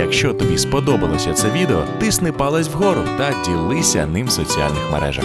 Якщо тобі сподобалося це відео, тисни палець вгору та ділися ним в соціальних мережах.